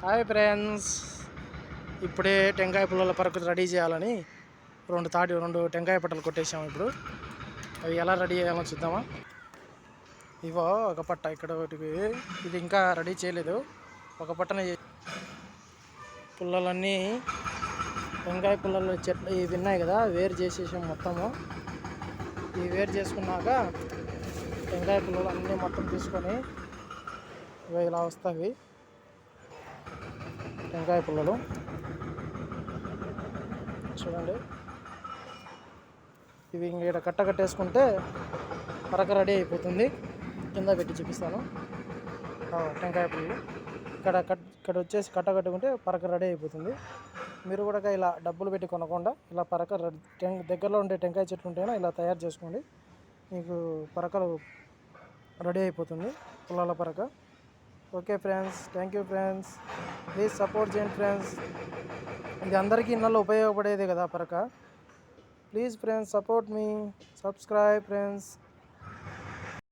Hi friends. ఇప్పుడే టెంకాయ పుల్లల పరకు ready చేయాలని రెండు తాటి రెండు టెంకాయ పట్టలు కొట్టేసాము ఇప్పుడు. అవి ఎలా రెడీ చేయాలో చూద్దామా? ఇవో ఒక పట్ట ఇక్కడ ఒకటి. ఇది ఇంకా రెడీ చేయలేదు. ఒక పట్టన పుల్లలన్నీ టెంకాయ పుల్లలు చెట్లు ఇవి ఉన్నాయి కదా వేరు చేసేసాం మొత్తము. ఇవి వేరు చేసుకున్నాక టెంకాయ పుల్లలు అన్నీ మొత్తం తీసుకొని ఇవి ఇలా వస్తాయి. టెంకాయ పుల్లలు చూడండి. ఇవి ఇంక ఇక్కడ కట్ట కట్టేసుకుంటే పరక రెడీ అయిపోతుంది. కింద పెట్టి చూపిస్తాను. టెంకాయ పుల్లలు ఇక్కడ కట్ ఇక్కడ వచ్చేసి కట్ట కట్టుకుంటే పరక రెడీ అయిపోతుంది. మీరు కూడా ఇలా డబ్బులు పెట్టి కొనకుండా ఇలా పరక రెడీ టెం- దగ్గరలో ఉండే టెంకాయ చెట్లు ఉంటేనే ఇలా తయారు చేసుకోండి. మీకు పరకలు రెడీ అయిపోతుంది. పుల్లల పరక. Okay friends thank you friends. Please support చేయండి ఫ్రెండ్స్. ఇది అందరికీ ఇళ్ళలో ఉపయోగపడేదే కదా పరక. ప్లీజ్ ఫ్రెండ్స్ సపోర్ట్ మీ సబ్స్క్రైబ్ ఫ్రెండ్స్.